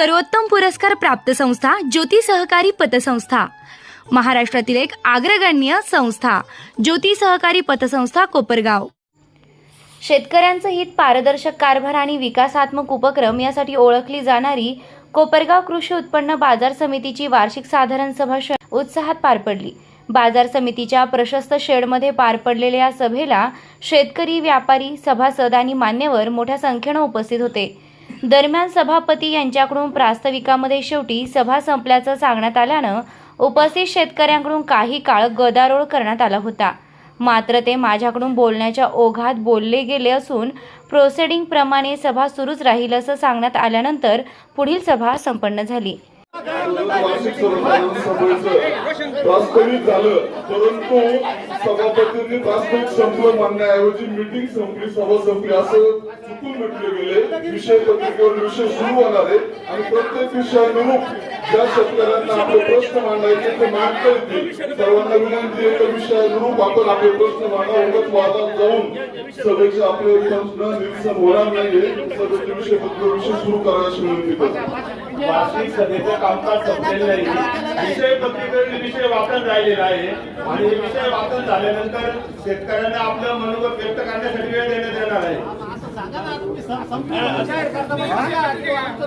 सर्वोत्तम पुरस्कार प्राप्त संस्था ज्योती सहकारी पतसंस्था. महाराष्ट्रातील एक अग्रगण्य संस्था ज्योती सहकारी पतसंस्था कोपरगाव. शेतकऱ्यांचं हित पारदर्शक कारभार आणि विकासात्मक उपक्रम यासाठी ओळखली जाणारी कोपरगाव कृषी उत्पन्न बाजार समितीची वार्षिक साधारण सभा श- उत्साहात पार पडली. बाजार समितीच्या प्रशस्त शेडमध्ये पार पडलेल्या या सभेला शेतकरी व्यापारी सभासद आणि मान्यवर मोठ्या संख्येनं उपस्थित होते. दरम्यान सभापती यांच्याकडून प्रास्ताविकामध्ये शेवटी सभा संपल्याचं सांगण्यात आल्यानं उपस्थित शेतकऱ्यांकडून काही काळ गदारोळ करण्यात आला होता. मात्र ते माझ्याकडून बोलण्याच्या ओघात बोलले गेले असून प्रोसेडिंगप्रमाणे सभा सुरूच राहील असं सांगण्यात आल्यानंतर पुढील सभा संपन्न झाली. वार्षिक सर्वसाधारण सभेचं वास्तविक झालं. परंतु सभापतींनी वास्तविक संपलं मानण्याऐवजी मीटिंग संपली सभा संपली असं चुकून म्हटले गेले. विषय पत्रिकेवर विषय सुरू होणार आहे. आणि प्रत्येक विषयानुरूप ज्या शेतकऱ्यांना आपले प्रश्न मांडायचे ते मांडता येतील. सर्वांना विनंती आहे त्या विषयानुरूप आपण आपले प्रश्न मांडा. उगत वादात जाऊन सभेचे आपले प्रश्न निरसन होणार नाहीये. सभेचे विषय पत्र विषय सुरू करायची विनंती करतो. म्हणजे वार्षिक सभेचं कामकाज संपलेलं नाही. विषय पत्रिकेवरील विषय वाचन राहिलेला आहे. आणि हे विषय वाचन झाल्यानंतर शेतकऱ्यांना आपलं मनोगत व्यक्त करण्यासाठी वेळ देण्यात येणार आहे.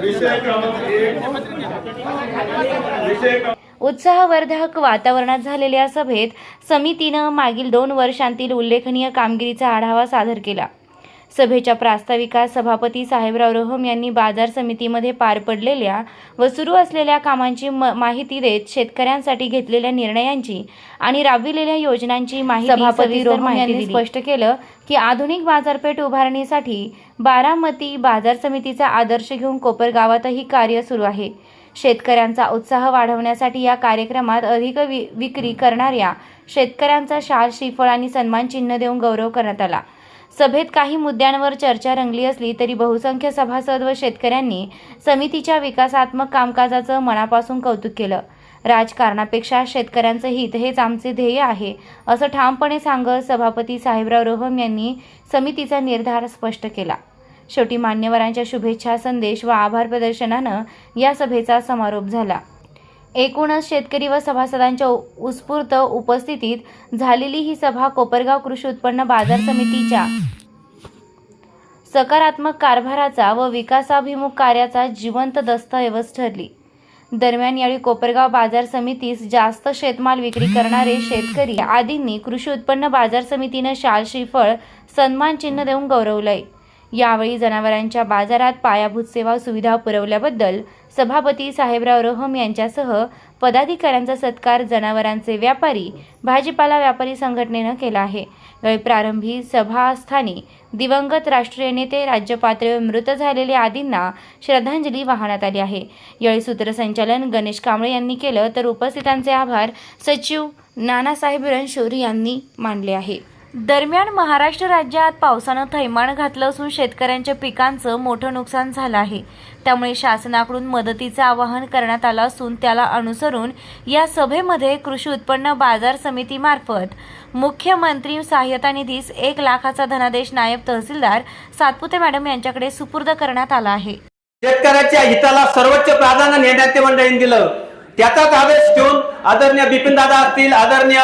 विषय क्रमांक एक. विषय क्रमांक उत्साहवर्धक वातावरणात झालेल्या सभेत समितीनं मागील दोन वर्षांतील उल्लेखनीय कामगिरीचा आढावा सादर केला. सभेच्या प्रास्ताविकात सभापती साहेबराव रोहम यांनी बाजार समितीमध्ये पार पडलेल्या व सुरू असलेल्या कामांची माहिती देत शेतकऱ्यांसाठी घेतलेल्या निर्णयांची आणि राबविलेल्या योजनांची माहिती सभापती रोहम यांनी स्पष्ट केलं की आधुनिक बाजारपेठ उभारणीसाठी बारामती बाजार समितीचा आदर्श घेऊन कोपरगावातही कार्य सुरू आहे. शेतकऱ्यांचा उत्साह वाढवण्यासाठी या कार्यक्रमात अधिक विक्री करणाऱ्या शेतकऱ्यांचा शाल श्रीफळ आणि सन्मान चिन्ह देऊन गौरव करण्यात आला. सभेत काही मुद्द्यांवर चर्चा रंगली असली तरी बहुसंख्य सभासद व शेतकऱ्यांनी समितीच्या विकासात्मक कामकाजाचं मनापासून कौतुक केलं. राजकारणापेक्षा शेतकऱ्यांचं हित हेच आमचे ध्येय आहे असं ठामपणे सांगत सभापती साहेबराव रोहम यांनी समितीचा निर्धार स्पष्ट केला. शेवटी मान्यवरांच्या शुभेच्छा संदेश व आभार प्रदर्शनानं या सभेचा समारोप झाला. एकूणच शेतकरी व सभासदांच्या उत्स्फूर्त उपस्थितीत झालेली ही सभा कोपरगाव कृषी उत्पन्न बाजार समितीच्या सकारात्मक कारभाराचा व विकासाभिमुख कार्याचा जिवंत दस्तऐवज ठरली. दरम्यान यावेळी कोपरगाव बाजार समितीस जास्त शेतमाल विक्री करणारे शेतकरी आदींनी कृषी उत्पन्न बाजार समितीनं शाल श्रीफळ सन्मान चिन्ह देऊन गौरवलंय. यावेळी जनावरांच्या बाजारात पायाभूत सेवा सुविधा पुरवल्याबद्दल सभापती साहेबराव रोहम यांच्यासह पदाधिकाऱ्यांचा सत्कार जनावरांचे व्यापारी भाजीपाला व्यापारी संघटनेनं केला आहे. यावेळी प्रारंभी सभास्थानी दिवंगत राष्ट्रीय नेते राज्यपातळीवर मृत झालेले आदींना श्रद्धांजली वाहण्यात आली आहे. यावेळी सूत्रसंचालन गणेश कांबळे यांनी केलं तर उपस्थितांचे आभार सचिव नानासाहेब रणशोर यांनी मानले आहे. दरम्यान महाराष्ट्र राज्यात पावसानं थैमान घातलं असून शेतकऱ्यांच्या पिकांचं मोठं नुकसान झालं आहे. त्यामुळे शासनाकडून मदतीचं आवाहन करण्यात आलं असून त्याला अनुसरून या सभेमध्ये कृषी उत्पन्न बाजार समितीमार्फत मुख्यमंत्री सहाय्यता निधीस एक लाखाचा धनादेश नायब तहसीलदार सातपुते मॅडम यांच्याकडे सुपूर्द करण्यात आला आहे. शेतकऱ्याच्या हिताला सर्वोच्च प्राधान्य नेण्याचे दिलं. त्याचाच आदेश घेऊन आदरणीय बिपिन दादा असतील आदरणीय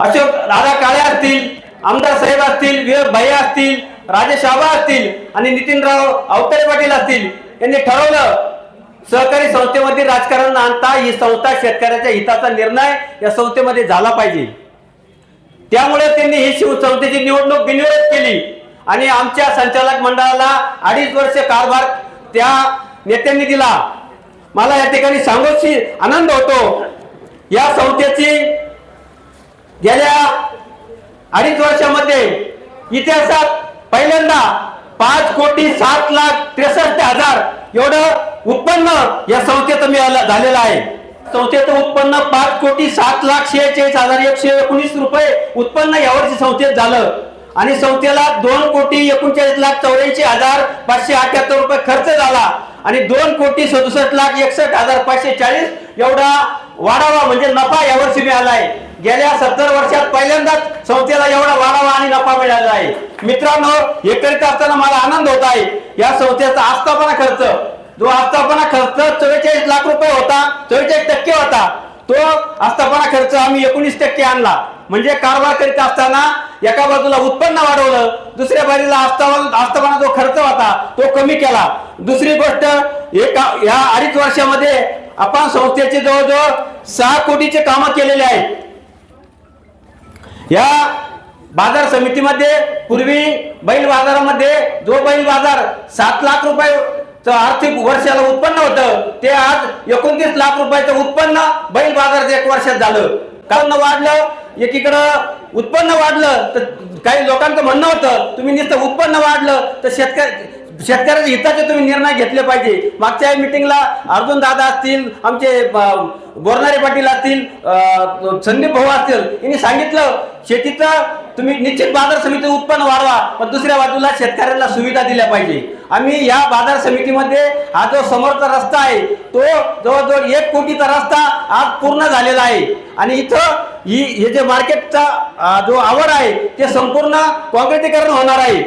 अशोक राधा काळे असतील आमदार साहेब असतील विवेक भैया असतील राजेश आबा असतील आणि नितीनराव अवतारे पाटील असतील यांनी ठरवलं सहकारी संस्थेमध्ये राजकारण आणता ही संस्था शेतकऱ्याच्या हिताचा निर्णय या संस्थेमध्ये झाला पाहिजे. त्यामुळे त्यांनी ही शिवसंस्थेची निवडणूक बिनविरोध केली आणि आमच्या संचालक मंडळाला अडीच वर्ष कारभार त्या नेत्यांनी दिला. मला या ठिकाणी सांगूशी आनंद होतो. या संस्थेची गेल्या अडीच वर्षामध्ये इतिहासात पहिल्यांदा पाच कोटी सात लाख त्रेसष्ट हजार एवढं उत्पन्न या संस्थेचं मिळालं झालेलं आहे. संस्थेचं उत्पन्न पाच कोटी सात लाख शेहेचाळीस हजार एकशे एकोणीस रुपये उत्पन्न यावर्षी संस्थेत झालं. आणि संस्थेला दोन कोटी एकोणचाळीस लाख चौऱ्याऐंशी हजार पाचशे अठ्याहत्तर रुपये खर्च झाला. आणि दोन कोटी सदुसष्ट लाख एकसष्ट हजार पाचशे चाळीस एवढा वाढावा म्हणजे नफा यावर्षी मिळाला आहे. गेल्या सत्तर वर्षात पहिल्यांदाच संस्थेला एवढा वाढावा आणि नफा मिळाला आहे. मित्रांनो हे करीत असताना मला आनंद होत आहे. या संस्थेचा आस्थापना खर्च जो आस्थापना खर्च चव्वेचाळीस लाख रुपये होता चव्वेचाळीस टक्के होता तो आस्थापना खर्च आम्ही एकोणीस टक्के आणला. म्हणजे कारभार करीत असताना एका बाजूला उत्पन्न वाढवलं दुसऱ्या बाजूला आस्थापना आस्थापना जो खर्च होता तो कमी केला. दुसरी गोष्ट एका या अडीच वर्षामध्ये आपण संस्थेचे जवळजवळ सहा कोटीचे काम केलेले आहेत. या बाजार समितीमध्ये पूर्वी बैल बाजारामध्ये जो बैल बाजार सात लाख रुपये आर्थिक वर्षाला उत्पन्न होतं ते आज एकोणतीस लाख रुपयाचं उत्पन्न बैल बाजाराचं एक वर्षात झालं. कारण वाढलं एकीकडं उत्पन्न वाढलं तर काही लोकांचं म्हणणं होतं तुम्ही नुसतं उत्पन्न वाढलं तर शेतकरी शेतकऱ्याच्या हिताचे तुम्ही निर्णय घेतले पाहिजे. मागच्या मिटिंगला अर्जुन दादा असतील आमचे अं, पाटील असतील संदीप भाऊ असतील यांनी सांगितलं शेतीचं तुम्ही निश्चित बाजार समिती उत्पन्न वाढवा पण दुसऱ्या बाजूला शेतकऱ्यांना सुविधा दिल्या पाहिजे. आम्ही या बाजार समितीमध्ये हा जो समोरचा रस्ता आहे तो जवळजवळ एक कोटीचा रस्ता आज पूर्ण झालेला आहे. आणि इथं ही हे जे मार्केटचा जो आवड आहे ते संपूर्ण काँक्रिटीकरण होणार आहे.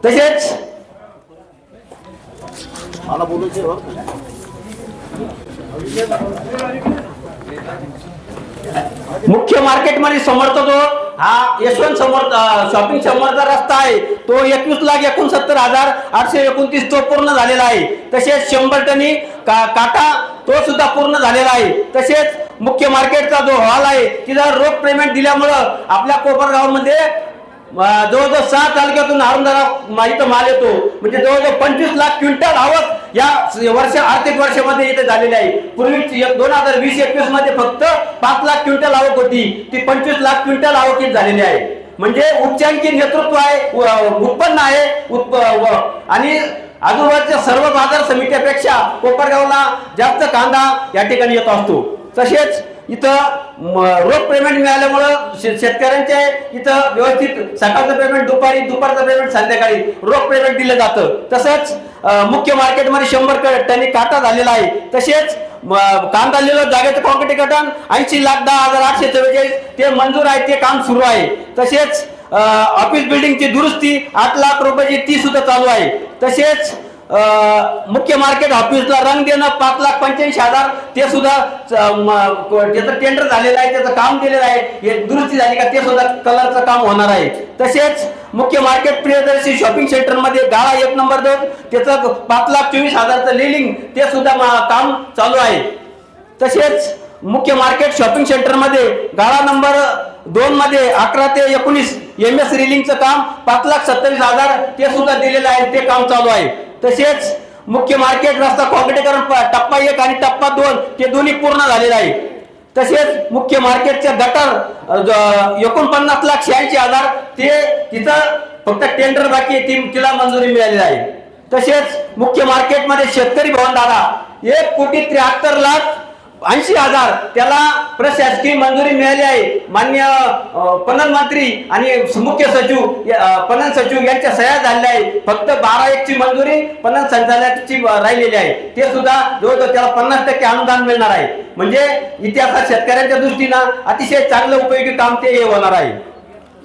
तसेच मुख्य मार्केटमध्ये समर्थ जो हा यशवंत समर्थ शॉपिंग समर्थ रस्ता आहे. तो एकवीस लाख एकोणसत्तर हजार आठशे एकोणतीस तो पूर्ण झालेला आहे. तसेच शंभर टनी का काटा तो सुद्धा पूर्ण झालेला आहे. तसेच मुख्य मार्केटचा जो हॉल आहे तिथं रोख पेमेंट दिल्यामुळं आपल्या कोपरगावमध्ये जवळजवळ सहा तालुक्यातून आरुंदारा इथं माल येतो. म्हणजे जवळजवळ पंचवीस लाख क्विंटल आवक या वर्ष आर्थिक वर्षामध्ये इथे झालेली आहे. पूर्वी दोन हजार वीस एकवीसमध्ये फक्त पाच लाख क्विंटल आवक होती. ती पंचवीस लाख क्विंटल आवकीत झालेली आहे. म्हणजे उच्चांकी नेतृत्व आहे उत्पन्न आहे उत्प- व- आणि आजूबाजूच्या सर्व बाजार समित्यापेक्षा कोपरगावला जास्त कांदा या ठिकाणी येत असतो. तसेच इथं रोख पेमेंट मिळाल्यामुळं शे- शेतकऱ्यांचे इथं व्यवस्थित सकाळचं पेमेंट दुपारी दुपारचं पेमेंट संध्याकाळी रोख पेमेंट दिलं जातं. तसंच मुख्य मार्केटमध्ये शंभर क- टनी काटा झालेला आहे. तसेच कांदा लिहिलं जागेचं कॉन्क्रिटीकरण ऐंशी लाख दहा हजार आठशे चव्वेचाळीस. ते मंजूर आहे ते काम सुरू आहे. तसेच ऑफिस बिल्डिंगची दुरुस्ती आठ लाख रुपयाची ती सुद्धा चालू आहे. तसेच मुख्य मार्केट ऑफिसला रंग देणं पाच लाख पंच्याऐंशी हजार ते सुद्धा च- म- ज्याचं टेंडर झालेलं आहे त्याचं काम दिलेलं आहे हे दुरुस्ती झाली का ते सुद्धा कलरचं काम होणार आहे. तसेच मुख्य मार्केट प्रियदर्शी शॉपिंग सेंटरमध्ये गाळा एक नंबर दोन त्याचं पाच लाख चोवीस हजारचं लिलिंग ते सुद्धा काम चालू आहे. तसेच मुख्य मार्केट शॉपिंग सेंटरमध्ये गाळा नंबर दोन मध्ये अकरा ते एकोणीस एम एस रिलिंगचं काम पाच लाख सत्तावीस हजार ते सुद्धा दिलेलं आहे ते काम चालू आहे. तसेच मुख्य मार्केट रस्ता कॉन्क्रिटीकरण टप्पा एक आणि टप्पा दोन ते दोन्ही पूर्ण झालेले आहे. तसेच मुख्य मार्केटच्या गटर एकोणपन्नास लाख शहाऐंशी हजार ते तिथं फक्त टेंडर बाकी ती तिला मंजुरी मिळालेली आहे. तसेच मुख्य मार्केटमध्ये शेतकरी भवन दादा एक कोटी त्र्याहत्तर लाख ऐंशी हजार. त्याला प्रशासकीय मंजुरी मिळाली आहे. मान्य पणन मंत्री आणि मुख्य सचिव पणन सचिव यांच्या सह्या झालेल्या आहे फक्त बारा एक ची मंजुरी पणन संचालनाची राहिलेली आहे. ते सुद्धा जवळजवळ त्याला पन्नास टक्के अनुदान मिळणार आहे. म्हणजे इतिहासात शेतकऱ्यांच्या दृष्टीनं अतिशय चांगलं उपयोगी काम ते हे होणार आहे.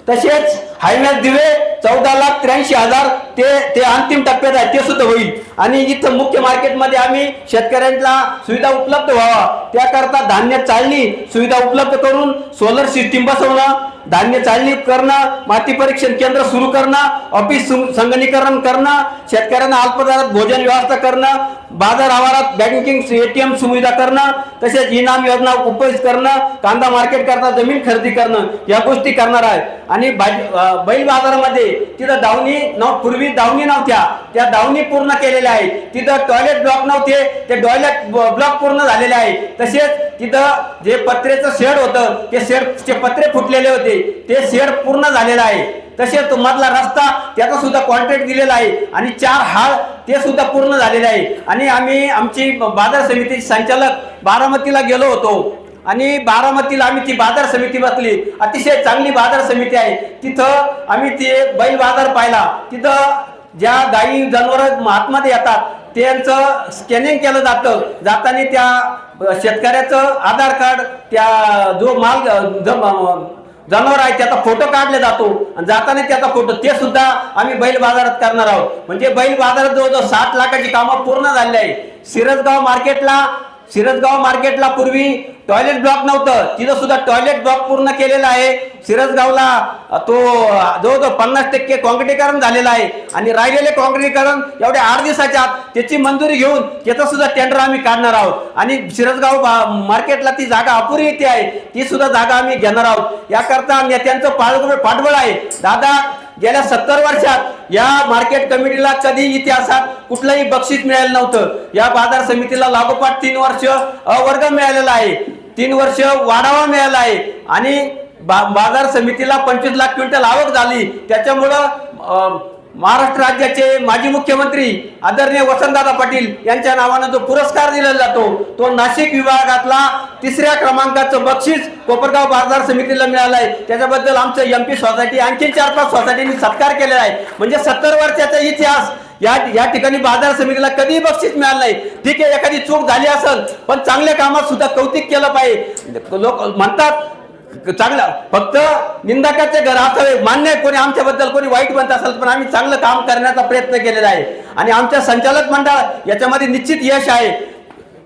तसेच हायमॅच दिवे चौदा लाख त्र्याऐंशी हजार ते ते अंतिम टप्प्यात आहे ते सुद्धा होईल. आणि इथं मुख्य मार्केटमध्ये आम्ही शेतकऱ्यांना सुविधा उपलब्ध व्हावा. त्याकरता धान्य चालणी सुविधा उपलब्ध करून सोलर सिस्टीम बसवणं धान्य चालणी करणं माती परीक्षण केंद्र सुरू करणं ऑफिस संगणीकरण करणं शेतकऱ्यांना अल्पदरात भोजन व्यवस्था करणं बाजार आवारात बँकिंग एटीएम सुविधा करणं तसेच इनाम योजना उपयोग करणं कांदा मार्केट करता जमीन खरेदी करणं या गोष्टी करणार आहे. आणि बैल बाजारामध्ये तिथं दावणी नाव पूर्वी दावणी नव्हत्या. त्या दावणी पूर्ण केलेल्या आहेत. तिथं टॉयलेट ब्लॉक नव्हते. ते टॉयलेट ब्लॉक पूर्ण झालेले आहे. तसेच तिथं जे पत्रेचं शेड होतं ते शेडचे पत्रे फुटलेले होते ते शेड पूर्ण झालेलं आहे. तसेच तो मधला रस्ता त्याचा सुद्धा कॉन्ट्रॅक्ट दिलेला आहे. आणि चार हाळ ते सुद्धा पूर्ण झालेले आहे. आणि आम्ही आमची बाजार समिती संचालक बारामतीला गेलो होतो. आणि बारामतीला आम्ही ती बाजार समिती बसली. अतिशय चांगली बाजार समिती आहे. तिथं आम्ही ते बैल बाजार पाहिला. तिथं ज्या गाई जनावर आतमध्ये येतात त्यांचं स्कॅनिंग केलं जातं. जाताना त्या शेतकऱ्याचं आधार कार्ड त्या जो माल जम- जनावर आहे त्याचा फोटो काढला जातो. आणि जाताना त्याचा फोटो ते सुद्धा आम्ही बैल बाजारात करणार आहोत. म्हणजे बैल बाजारात जवळजवळ सात लाखाची कामं पूर्ण झाली आहे. सिरसगाव मार्केटला सिरसगाव मार्केटला पूर्वी टॉयलेट ब्लॉक नव्हतं. तिथं सुद्धा टॉयलेट ब्लॉक पूर्ण केलेला आहे. सिरसगावला तो जवळजवळ पन्नास टक्के काँक्रिटीकरण झालेलं आहे. आणि राहिलेले काँक्रिटीकरण एवढ्या आठ दिवसाच्या आत त्याची मंजुरी घेऊन त्याचा सुद्धा टेंडर आम्ही काढणार आहोत. आणि सिरसगाव मार्केटला ती जागा अपुरी येते आहे. ती सुद्धा जागा आम्ही घेणार आहोत. याकरता नेत्यांचं पाठबळ आहे. दादा गेल्या सत्तर वर्षात या मार्केट कमिटीला कधी इतिहासात कुठलंही बक्षीस मिळालं नव्हतं. या बाजार समितीला लागोपाठ तीन वर्ष अवर्ग मिळालेला आहे. तीन वर्ष वाढावा मिळाला आहे. आणि बा- बाजार समितीला पंचवीस लाख क्विंटल आवक झाली. त्याच्यामुळं महाराष्ट्र राज्याचे माजी मुख्यमंत्री आदरणीय वसंतदादा पाटील यांच्या नावानं जो पुरस्कार दिला जातो तो नाशिक विभागातला तिसऱ्या क्रमांकाचं बक्षीस कोपरगाव बाजार समितीला मिळालं आहे. त्याच्याबद्दल आमचं एम पी सोसायटी आणखी चार पाच सोसायटींनी सत्कार केलेला आहे. म्हणजे सत्तर वर्षाचा इतिहास या या ठिकाणी बाजार समितीला कधीही बक्षीस मिळालं नाही. ठीक आहे एखादी चूक झाली असेल पण चांगल्या कामात सुद्धा कौतिक केलं पाहिजे. लोक म्हणतात चांगलं. फक्त निंदकाचे घर असावे. मान्य आहे कोणी आमच्याबद्दल कोणी वाईट म्हणत असेल पण आम्ही चांगलं काम करण्याचा प्रयत्न केलेला आहे. आणि आमच्या संचालक मंडळ याच्यामध्ये निश्चित यश आहे.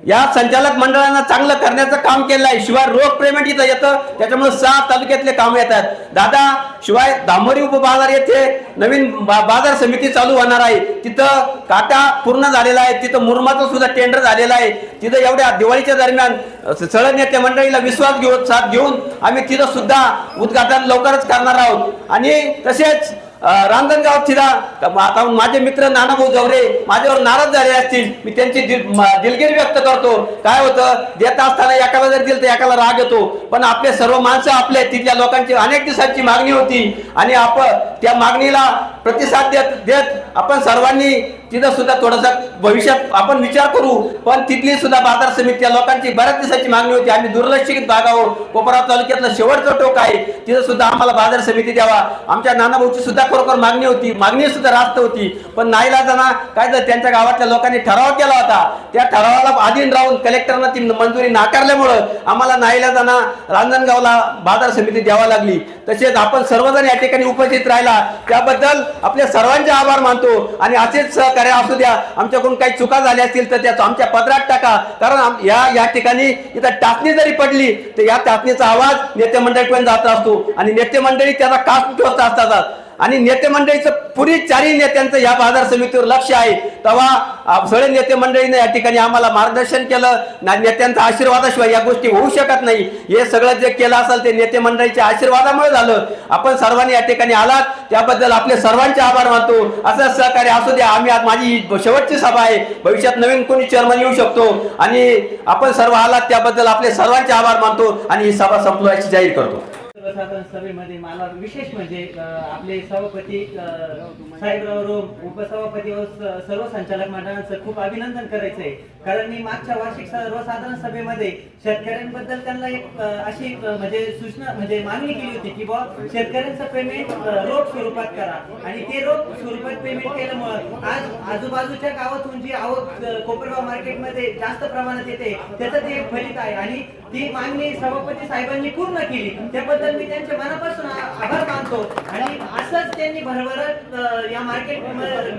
या संचालक मंडळानं चांगलं करण्याचं काम केलं आहे शिवाय रोख पेमेंट इथं येतं. त्याच्यामुळे सहा तालुक्यातले काम येतात दादा शिवाय दामोरी उपबाजार येथे नवीन बा- बाजार समिती चालू होणार आहे. तिथं काटा पूर्ण झालेला आहे. तिथं मुरमाचं सुद्धा टेंडर झालेलं आहे. तिथं एवढ्या दिवाळीच्या दरम्यान अ, सगळ्या मंडळीला विश्वास घेऊन साथ घेऊन आम्ही तिथं सुद्धा उद्घाटन लवकरच करणार आहोत. आणि तसेच अ, रांजणगाव थिरा. आता माझे मित्र नानाभाऊ जवरे माझ्यावर नाराज झाले असतील. मी त्यांची दिल- दिलगिरी व्यक्त करतो. काय होतं? देत असताना एकाला जर दिलं तर एकाला राग येतो. पण आपले सर्व माणसं आपले तिथल्या लोकांची अनेक दिवसांची मागणी होती. आणि आपण त्या मागणीला प्रतिसाद देत देत आपण सर्वांनी तिथं सुद्धा थोडासा भविष्यात आपण विचार करू. पण तिथली सुद्धा बाजार समिती त्या लोकांची बऱ्याच दिवसाची मागणी होती. आम्ही दुर्लक्षित भागावर कोपरा तालुक्यातलं शेवटचं टोक आहे. तिथं सुद्धा आम्हाला बाजार समिती द्यावा. आमच्या नानाभाऊची सुद्धा खरोखर मागणी होती. मागणी सुद्धा रास्त होती. पण नाईलाजाना काय तर त्यांच्या गावातल्या लोकांनी ठराव केला होता. त्या ठरावाला अधीन राहून कलेक्टरनं ती मंजुरी नाकारल्यामुळं आम्हाला नाईलाजाना रांजणगावला बाजार समिती द्यावा लागली. तसेच आपण सर्वजण या ठिकाणी उपस्थित राहिला. त्याबद्दल आपल्या सर्वांचे आभार मानतो. आणि असेच सहकार्य असू द्या आमच्याकडून काही चुका झाल्या असतील तर त्याचा आमच्या पदरात टाका. कारण या या ठिकाणी इथं टाचणी जरी पडली तर या टाचणीचा आवाज नेते मंडळीपर्यंत जात असतो. आणि नेते मंडळी त्याचा कास असतात. आणि नेते मंडळीचं पुरी चारही नेत्यांचं या बाजार समितीवर लक्ष आहे. तेव्हा सगळे नेते मंडळीने या ठिकाणी आम्हाला मार्गदर्शन केलं. ना नेत्यांचा आशीर्वादाशिवाय या गोष्टी होऊ शकत नाही. हे सगळं जे केलं असेल ते नेते मंडळीच्या आशीर्वादामुळे झालं. आपण सर्वांनी या ठिकाणी आलात. त्याबद्दल आपले सर्वांचे आभार मानतो. असं सहकार्य असू द्या. आम्ही आज माझी ही शेवटची सभा आहे. भविष्यात नवीन कोणी चेअरमन येऊ शकतो. आणि आपण सर्व आलात. त्याबद्दल आपले सर्वांचे आभार मानतो. आणि ही सभा संपवायची जाहीर करतो. सर्वसाधारण सभेमध्ये मला विशेष म्हणजे आपले सभापती साहेबराव रोम उपसभापती व सर्व संचालक मंडळांचं खूप अभिनंदन करायचं आहे कारण मी मागच्या वार्षिक सर्वसाधारण सभेमध्ये शेतकऱ्यांबद्दल त्यांना एक अशी म्हणजे सूचना म्हणजे मागणी केली होती की बा शेतकऱ्यांचं पेमेंट रोख स्वरूपात करा. आणि ते रोख स्वरूपात पेमेंट केल्यामुळं आज आजूबाजूच्या गावातून जी आवक कोपरगाव मार्केटमध्ये जास्त प्रमाणात येते त्याचं ते फलित आहे. आणि ती मागणी सभापती साहेबांनी पूर्ण केली. त्याबद्दल मी त्यांचे मनापासून आभार मानतो. आणि असंच त्यांनी भरभरत या मार्केट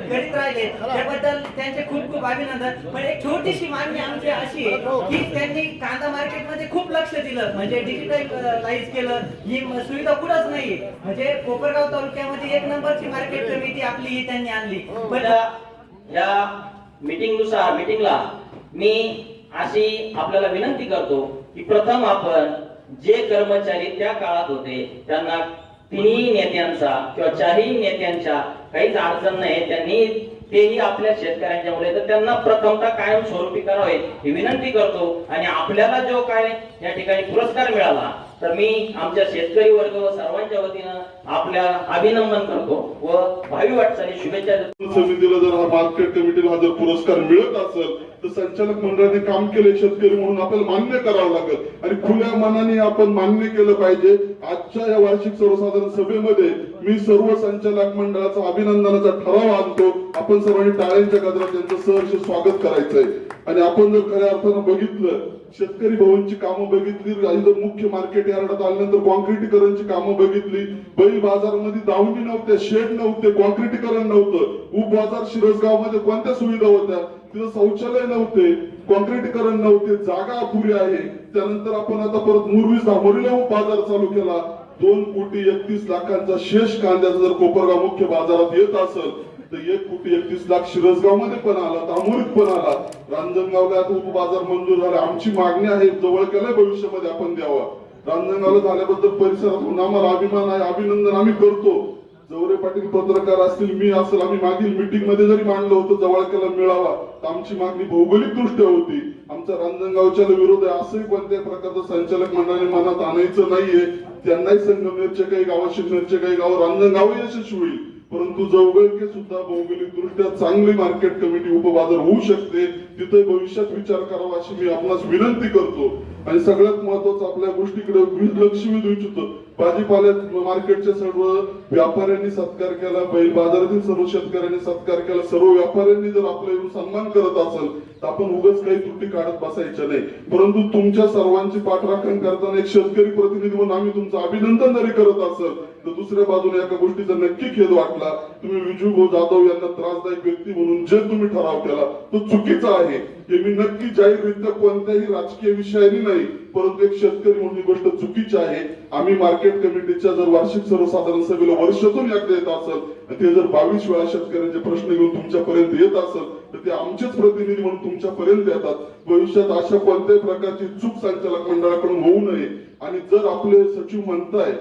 करीत राहिले. त्याबद्दल त्यांचे खूप खूप अभिनंदन. पण एक छोटीशी मागणी आमची अशी आहे की त्यांनी कांदा मार्केटमध्ये खूप लक्ष दिलं. म्हणजे डिजिटलाइज केलं. ही सुविधा कुठंच नाही म्हणजे कोपरगाव तालुक्यामध्ये एक नंबरची मार्केट कमिटी आपली ही त्यांनी आणली. पण या मीटिंगनुसार मीटिंगला मी अशी आपल्याला विनंती करतो की प्रथम आपण जे कर्मचारी त्या काळात होते त्यांना तिन्ही नेत्यांचा किंवा चारही नेत्यांच्या काहीच अडचण नाही त्यांनी तेही आपल्या शेतकऱ्यांच्या मुले तर त्यांना प्रथमता कायम स्वरूपी करावे ही विनंती करतो. आणि आपल्याला जो काय या ठिकाणी पुरस्कार मिळाला तर मी आमच्या शेतकरी वर्ग व सर्वांच्या वतीनं आपल्या अभिनंदन करतो व भावी वाटचाली शुभेच्छा देतो. समितीला जर हा मार्केट कमिटीला जर पुरस्कार मिळत असेल तर संचालक मंडळाने काम केले शेतकरी म्हणून आपल्याला मान्य करावं लागेल. आणि खुल्या मनाने आपण मान्य केलं पाहिजे. आजच्या या वार्षिक सर्वसाधारण सभेमध्ये मी सर्व संचालक मंडळाचा अभिनंदनाचा ठराव आणतो. आपण सर्वांनी टाळ्यांच्या गजरात त्यांचं सहर्ष स्वागत करायचंय. आणि आपण जर खऱ्या अर्थानं बघितलं शेतकरी भवनची कामं बघितली इथं मुख्य मार्केट यार्डात आल्यानंतर कॉन्क्रिटीकरणची कामं बघितली. बैल बाजारमध्ये दावणी नव्हत्या शेड नव्हते कॉन्क्रिटीकरण नव्हतं. उप बाजार शिरसगावमध्ये कोणत्या सुविधा होत्या? तिथं शौचालय नव्हते कॉन्क्रिटीकरण नव्हते जागा अपुरी आहे. त्यानंतर आपण आता परत मुरवीस दामोरीला उप बाजार चालू केला. दोन कोटी एकतीस लाखांचा शेष कांद्याचा जर कोपरगाव मुख्य बाजारात येत असेल तर एक कोटी एकतीस लाख शिरसगावमध्ये पण आला तामुरीत पण आला. रांजणगावला आता उपबाजार मंजूर झाला. आमची मागणी आहे जवळ केलाय भविष्यामध्ये आपण द्यावा. रांजणगावला झाल्याबद्दल परिसरातून आम्हाला अभिमान आहे अभिनंदन आम्ही करतो. जवरे पाटील पत्रकार असतील मी असेल आम्ही मागील मीटिंगमध्ये जरी मांडलं होतं जवळकेला मिळावा. तर आमची मागणी भौगोलिक दृष्ट्या होती. आमचा रांजणगावच्या विरोध आहे असंही कोणत्याही प्रकारचं संचालक मंडळाने मनात आणायचं नाहीये. त्यांनाही संगमनेरचे काही गाव शिकण्याचे काही गाव रांजणगाव यशस्वी होईल. परंतु जवळके सुद्धा भौगोलिक दृष्ट्या चांगली मार्केट कमिटी उपबाजार होऊ शकते. तिथे भविष्यात विचार करावा अशी मी आपणास विनंती करतो. आणि सगळ्यात महत्वाचं आपल्या गोष्टीकडे लक्ष वेधू इच्छितो. भाजीपाल्यात मार्केटच्या सर्व व्यापाऱ्यांनी सत्कार केला बैल बाजारातील सर्व शेतकऱ्यांनी सत्कार केला. सर्व व्यापाऱ्यांनी जर आपला येऊन सन्मान करत असेल तर आपण उगाच काही त्रुटी काढत बसायच्या नाही. परंतु तुमच्या सर्वांची पाठराखण करताना एक शेतकरी प्रतिनिधी म्हणून आम्ही तुमचं अभिनंदन जरी करत असेल तर दुसऱ्या बाजूने एका गोष्टीचा नक्की खेद वाटला. तुम्ही विजूभाऊ जाधव यांना त्रासदायक व्यक्ती म्हणून जे तुम्ही ठराव केला तो चुकीचा आहे. हे मी नक्की जाहीररित्या कोणत्याही राजकीय विषयाने नाही परंतु एक शेतकरी म्हणून ही गोष्ट चुकीची आहे. आम्ही मार्केट कमिटीच्या जर वार्षिक सर्वसाधारण सभेला वर्षातून एकदा येत असेल ते जर बावीस वेळा शेतकऱ्यांचे प्रश्न घेऊन तुमच्यापर्यंत येत असेल तर ते आमचेच प्रतिनिधी म्हणून तुमच्यापर्यंत येतात. भविष्यात अशा कोणत्याही प्रकारची चूक संचालक मंडळाकडून होऊ नये. आणि जर आपले सचिव म्हणताय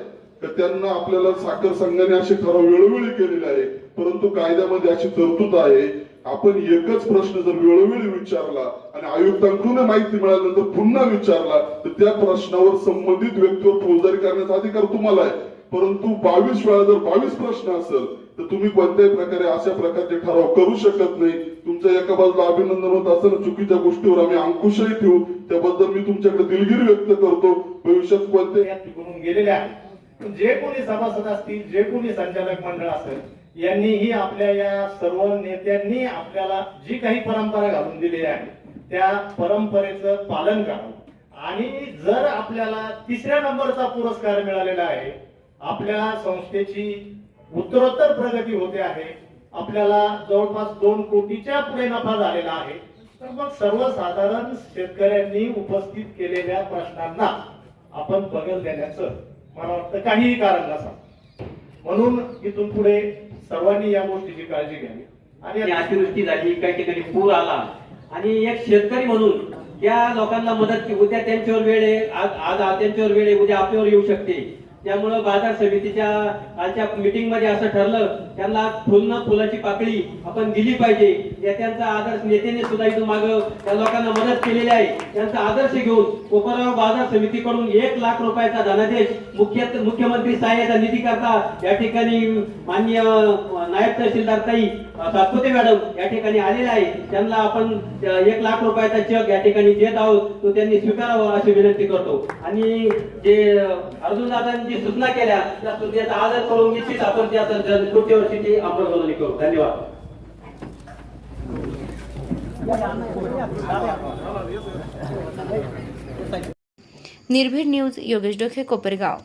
तर त्यांना आपल्याला साखर संघाने असे ठराव वेळोवेळी केलेले आहे. परंतु कायद्यामध्ये अशी तरतूद आहे. आपण एकच प्रश्न जर वेळोवेळी विचारला आणि आयुक्तांकडून माहिती मिळाल्यानंतर पुन्हा विचारला तर त्या प्रश्नावर संबंधित व्यक्तीवर फौजदारी करण्याचा अधिकार तुम्हाला आहे. परंतु बावीस वेळा जर बावीस प्रश्न असेल तर तुम्ही कोणत्याही प्रकारे अशा प्रकारचे ठराव करू शकत नाही. तुमचं एका बाजूला अभिनंदन होत असताना चुकीच्या गोष्टीवर आम्ही अंकुशही ठेवू. त्याबद्दल मी तुमच्याकडे दिलगिरी व्यक्त करतो. भविष्यात कोणत्याही गेलेले आहे जे कोणी सभासद असतील जे कोणी संचालक मंडळ असेल यांनीही आपल्या या सर्व नेत्यांनी आपल्याला जी काही परंपरा घालून दिलेली आहे त्या परंपरेचं पालन करावं. आणि जर आपल्याला तिसऱ्या नंबरचा पुरस्कार मिळालेला आहे आपल्या संस्थेची उत्तरोत्तर प्रगती होते आहे आपल्याला जवळपास दोन कोटीच्या पुढे नफा झालेला आहे तर मग सर्वसाधारण शेतकऱ्यांनी उपस्थित केलेल्या प्रश्नांना आपण बगल देण्याचं मला वाटतं काहीही कारण नसा म्हणून इथून पुढे सर्वांनी या गोष्टीची काळजी घ्यावी. आणि अतिवृष्टी झाली काही ठिकाणी पूर आला. आणि एक शेतकरी म्हणून त्या लोकांना मदत की उद्या त्यांच्यावर वेळ आहे आज आज त्यांच्यावर वेळ आहे उद्या आपल्यावर येऊ शकते. त्यामुळं बाजार समितीच्या आजच्या मीटिंगमध्ये असं ठरलं त्यांना फुलनं फुलाची पाकळी आपण दिली पाहिजे. या त्यांचा आदर्श नेत्याने सुद्धा इथून माग त्या लोकांना मदत केलेली आहे. त्यांचा आदर्श घेऊन कोपरगाव बाजार समितीकडून एक लाख रुपयाचा धनादेश मुख्य मुख्यमंत्री सहाय्यता निधी करता या ठिकाणी मान्य नायब तहसीलदार ताई सातपुते मॅडम या ठिकाणी आलेले आहे त्यांना आपण एक लाख रुपयाचा चेक या ठिकाणी देत आहोत. तो त्यांनी स्वीकारावा अशी विनंती करतो. आणि जे अर्जुन दादांनी सूचना केल्या त्या सूचनेचा आदर करून निश्चित आपण त्या कृतीवर वर्षीची अंमलबजावणी करू. धन्यवाद. निर्भीड न्यूज योगेश डोखे कोपरगाव.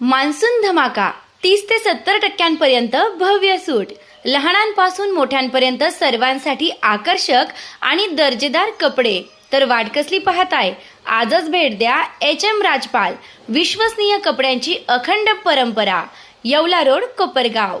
मान्सून धमाका तीस ते सत्तर टक्क्यांपर्यंत भव्य सूट. लहानांपासून मोठ्यांपर्यंत सर्वांसाठी आकर्षक आणि दर्जेदार कपडे. तर वाटकसली पाहताय? आजच भेट द्या एच एम राजपाल विश्वसनीय कपड्यांची अखंड परंपरा. येवला रोड कोपरगाव.